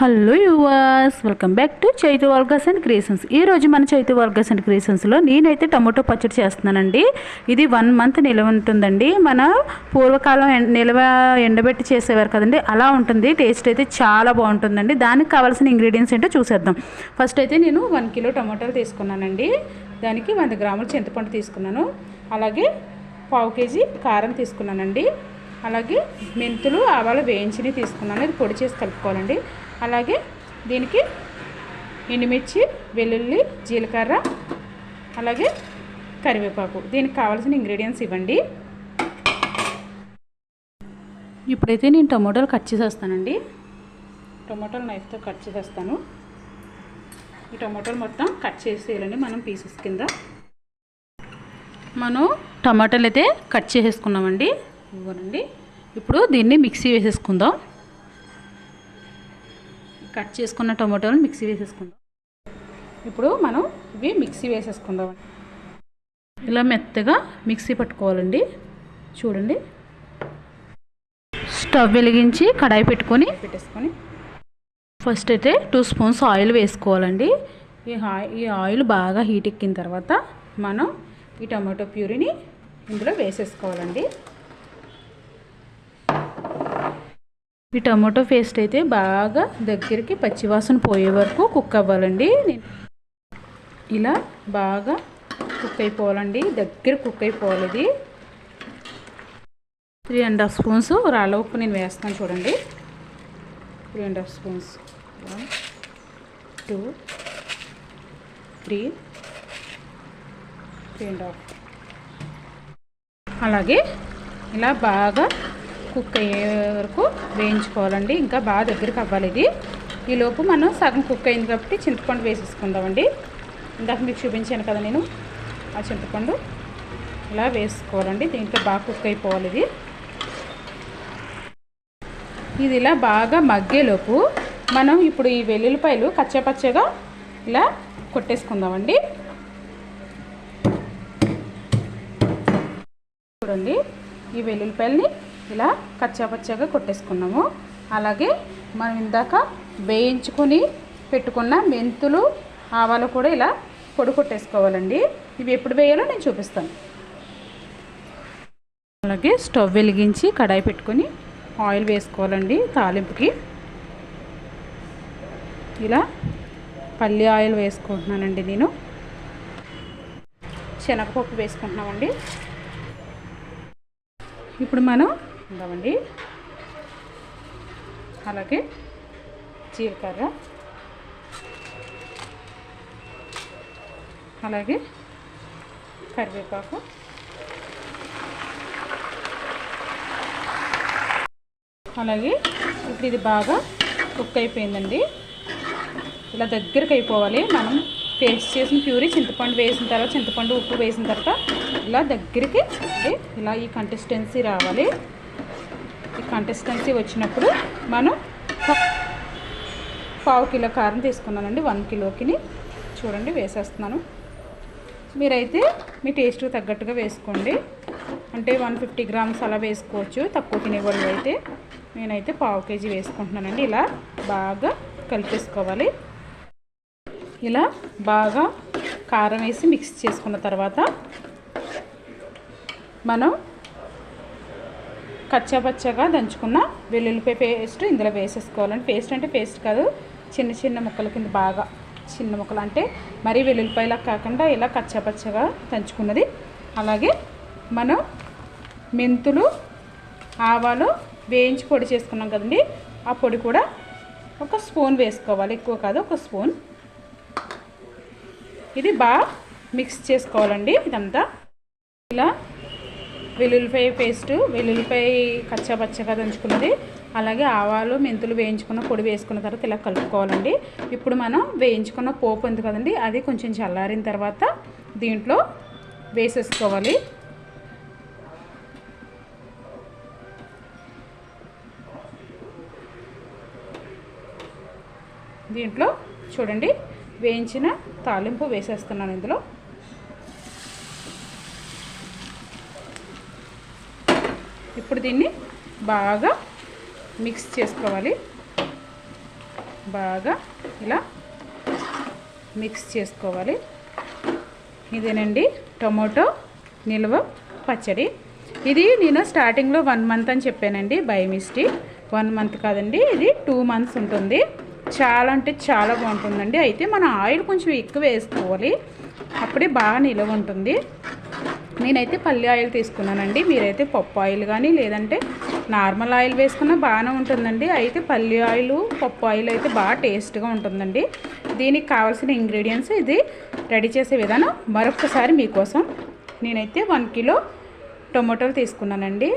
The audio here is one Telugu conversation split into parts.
Hello yours welcome back to Chaitu వర్గస్ and creations. ఈ రోజు మన చైతు వర్గస్ అండ్ క్రియేషన్స్లో నేనైతే టమాటో పచ్చడి చేస్తున్నానండి. ఇది వన్ మంత్ నిల్వ ఉంటుందండి. మన పూర్వకాలం నిల్వ ఎండబెట్టి చేసేవారు కదండి. అలా ఉంటుంది. టేస్ట్ అయితే చాలా బాగుంటుందండి. దానికి కావాల్సిన ఇంగ్రీడియంట్స్ ఏంటో చూసేద్దాం. ఫస్ట్ అయితే నేను వన్ కిలో టమాటాలు తీసుకున్నానండి. దానికి వంద గ్రాముల చింతపండు తీసుకున్నాను. అలాగే పావు కేజీ కారం తీసుకున్నానండి. అలాగే మెంతులు ఆవాలు వేయించినవి తీసుకున్నాను. ఇది పొడి చేసి కలుపుకోవాలండి. అలాగే దీనికి ఎండుమిర్చి వెల్లుల్లి జీలకర్ర అలాగే కరివేపాకు. దీనికి కావాల్సిన ఇంగ్రీడియంట్స్ ఇవ్వండి. ఇప్పుడైతే నేను టమాటాలు కట్ చేసేస్తానండి. టమాటాలు నైఫ్తో కట్ చేసేస్తాను. ఈ టమాటాలు మొత్తం కట్ చేసేయాలండి మనం పీసెస్ కింద. మనం టమాటాలు అయితే కట్ చేసేసుకున్నామండి. ఇవ్వనండి. ఇప్పుడు దీన్ని మిక్సీ వేసేసుకుందాం. కట్ చేసుకున్న టమాటాలు మిక్సీ వేసేసుకుందాం. ఇప్పుడు మనం ఇవి మిక్సీ వేసేసుకుందాం. ఇలా మెత్తగా మిక్సీ పట్టుకోవాలండి. చూడండి. స్టవ్ వెలిగించి కడాయి పెట్టుకొని పెట్టేసుకొని. ఫస్ట్ అయితే టూ స్పూన్స్ ఆయిల్ వేసుకోవాలండి. ఈ ఈ ఆయిల్ బాగా హీట్ ఎక్కిన తర్వాత మనం ఈ టమాటో ప్యూరీని ఇందులో వేసేసుకోవాలండి. ఈ టమాటో పేస్ట్ అయితే బాగా దగ్గరికి పచ్చివాసన పోయే వరకు కుక్ అవ్వాలండి. నేను ఇలా బాగా కుక్ అయిపోవాలండి. దగ్గర కుక్ అయిపోవాలి ఇది. త్రీ అండ్ హాఫ్ స్పూన్స్ రాళ్ళ ఉప్పు నేను వేస్తాను చూడండి. Three and half spoons. One two three. Three and half. అలాగే ఇలా బాగా కుక్ అయ్యే వరకు వేయించుకోవాలండి. ఇంకా బాగా దగ్గరికి అవ్వాలి ఇది. ఈలోపు మనం సగం కుక్ అయింది కాబట్టి చింతపండు వేసేసుకుందామండి. ఇందాక మీకు చూపించాను కదా నేను ఆ చింతపండు. ఇలా వేసుకోవాలండి. దీంట్లో బాగా కుక్ అయిపోవాలి ఇది. ఇది ఇలా బాగా మగ్గేలోపు మనం ఇప్పుడు ఈ వెల్లుల్లిపాయలు కచ్చాపచ్చగా ఇలా కొట్టేసుకుందామండి. చూడండి ఈ వెల్లుల్లిపాయలని ఇలా కచ్చాపచ్చాగా కొట్టేసుకున్నాము. అలాగే మనం ఇందాక వేయించుకొని పెట్టుకున్న మెంతులు ఆవాలు కూడా ఇలా పొడి కొట్టేసుకోవాలండి. ఇవి ఎప్పుడు వేయాలో నేను చూపిస్తాను. అలాగే స్టవ్ వెలిగించి కడాయి పెట్టుకొని ఆయిల్ వేసుకోవాలండి తాలింపుకి. ఇలా పల్లి ఆయిల్ వేసుకుంటున్నానండి నేను. శనగపప్పు వేసుకుంటున్నామండి. ఇప్పుడు మనం ఉందామండి అలాగే జీలకర్ర. అలాగే కరివేపాకు. అలాగే ఇప్పుడు ఇది బాగా కుక్ అయిపోయిందండి. ఇలా దగ్గరికి అయిపోవాలి. మనం పేస్ట్ చేసిన ప్యూరీ చింతపండు వేసిన తర్వాత చింతపండు ఉప్పు వేసిన తర్వాత ఇలా దగ్గరికి ఇలా ఈ కన్సిస్టెన్సీ రావాలి. కన్సిస్టెన్సీ వచ్చినప్పుడు మనం పావు కిలో కారం తీసుకున్నానండి. వన్ కిలోకిని చూడండి వేసేస్తున్నాను. మీరైతే మీ టేస్ట్ తగ్గట్టుగా వేసుకోండి. అంటే వన్ ఫిఫ్టీ గ్రామ్స్ అలా వేసుకోవచ్చు. తక్కువ తినేవాళ్ళు అయితే నేనైతే పావు కేజీ వేసుకుంటున్నానండి. ఇలా బాగా కలిపేసుకోవాలి. ఇలా బాగా కారం వేసి మిక్స్ చేసుకున్న తర్వాత మనం కచ్చాపచ్చగా దంచుకున్న వెల్లుల్లిపాయ పేస్ట్ ఇందులో వేసేసుకోవాలండి. పేస్ట్ అంటే పేస్ట్ కాదు చిన్న చిన్న ముక్కల కింద బాగా చిన్న ముక్కలు. అంటే మరీ వెల్లుల్లిపాయలా కాకుండా ఇలా కచ్చాపచ్చగా దంచుకున్నది. అలాగే మనం మెంతులు ఆవాలు వేయించి పొడి చేసుకున్నాం కదండి. ఆ పొడి కూడా ఒక స్పూన్ వేసుకోవాలి. ఎక్కువ కాదు ఒక స్పూన్. ఇది బాగా మిక్స్ చేసుకోవాలండి ఇదంతా. ఇలా వెల్లుల్లిపాయ పేస్టు వెల్లుల్లిపాయ కచ్చాపచ్చగా దంచుకున్నది అలాగే ఆవాలు మెంతులు వేయించుకున్న పొడి వేసుకున్న తర్వాత ఇలా కలుపుకోవాలండి. ఇప్పుడు మనం వేయించుకున్న పోపు ఉంది కదండి అది కొంచెం చల్లారిన తర్వాత దీంట్లో వేసేసుకోవాలి. దీంట్లో చూడండి వేయించిన తాలింపు వేసేస్తున్నాను ఇందులో. ఇప్పుడు దీన్ని బాగా మిక్స్ చేసుకోవాలి. బాగా ఇలా మిక్స్ చేసుకోవాలి. ఇదేనండి టొమాటో నిల్వ పచ్చడి. ఇది నేను స్టార్టింగ్లో వన్ మంత్ అని చెప్పానండి బై మిస్టేక్. వన్ మంత్ కాదండి ఇది టూ మంత్స్ ఉంటుంది. చాలా అంటే చాలా బాగుంటుందండి. అయితే మన ఆయిల్ కొంచెం ఎక్కువ వేసుకోవాలి. అప్పుడే బాగా నిలవ ఉంటుంది. నేనైతే పల్లి ఆయిల్ తీసుకున్నానండి. మీరైతే పప్పు ఆయిల్ కానీ లేదంటే నార్మల్ ఆయిల్ వేసుకున్నా బాగానే ఉంటుందండి. అయితే పల్లి ఆయిల్ పప్పు ఆయిల్ అయితే బాగా టేస్ట్గా ఉంటుందండి. దీనికి కావాల్సిన ఇంగ్రీడియంట్స్ ఇది. రెడీ చేసే విధానం మరొకసారి మీకోసం నేనైతే వన్ కిలో టొమాటోలు తీసుకున్నానండి.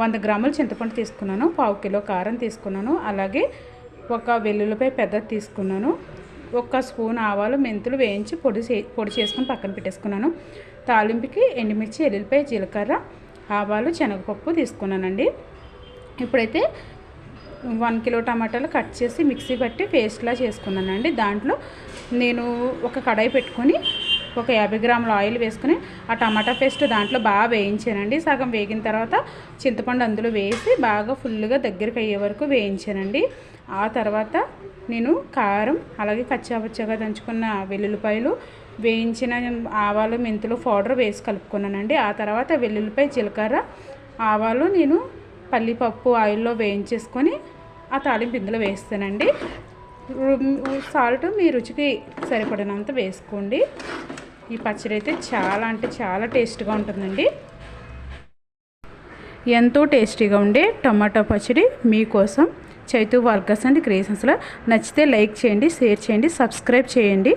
వంద గ్రాముల చింతపండు తీసుకున్నాను. పావు కిలో కారం తీసుకున్నాను. అలాగే ఒక వెల్లుల్లిపాయ పెద్దది తీసుకున్నాను. ఒక స్పూన్ ఆవాలు మెంతులు వేయించి పొడి పొడి చేసుకుని పక్కన పెట్టేసుకున్నాను. తాలింపుకి ఎండుమిర్చి ఎల్లుల్లిపాయ జీలకర్ర ఆవాలు శనగపప్పు తీసుకున్నానండి. ఇప్పుడైతే వన్ కిలో టమాటాలు కట్ చేసి మిక్సీ పట్టి పేస్ట్లా చేసుకున్నానండి. దాంట్లో నేను ఒక కడాయి పెట్టుకొని ఒక యాభై గ్రాముల ఆయిల్ వేసుకుని ఆ టమాటా పేస్ట్ దాంట్లో బాగా వేయించానండి. సగం వేగిన తర్వాత చింతపండు అందులో వేసి బాగా ఫుల్గా దగ్గరికి అయ్యే వరకు వేయించానండి. ఆ తర్వాత నేను కారం అలాగే కచ్చాపచ్చగా దంచుకున్న వెల్లుల్లిపాయలు వేయించిన ఆవాలు మెంతులు పౌడర్ వేసి కలుపుకున్నానండి. ఆ తర్వాత వెల్లుల్లిపాయ జీలకర్ర ఆవాలు నేను పల్లిపప్పు ఆయిల్లో వేయించేసుకొని ఆ తాలింపు ఇందులో వేస్తానండి. సాల్ట్ మీ రుచికి సరిపడినంత వేసుకోండి. ఈ పచ్చడి అయితే చాలా అంటే చాలా టేస్ట్గా ఉంటుందండి. ఎంతో టేస్టీగా ఉండే టమాటో పచ్చడి మీకోసం చైతు వర్గస్ అండ్ క్రియేషన్స్లో నచ్చితే లైక్ చేయండి షేర్ చేయండి సబ్స్క్రైబ్ చేయండి.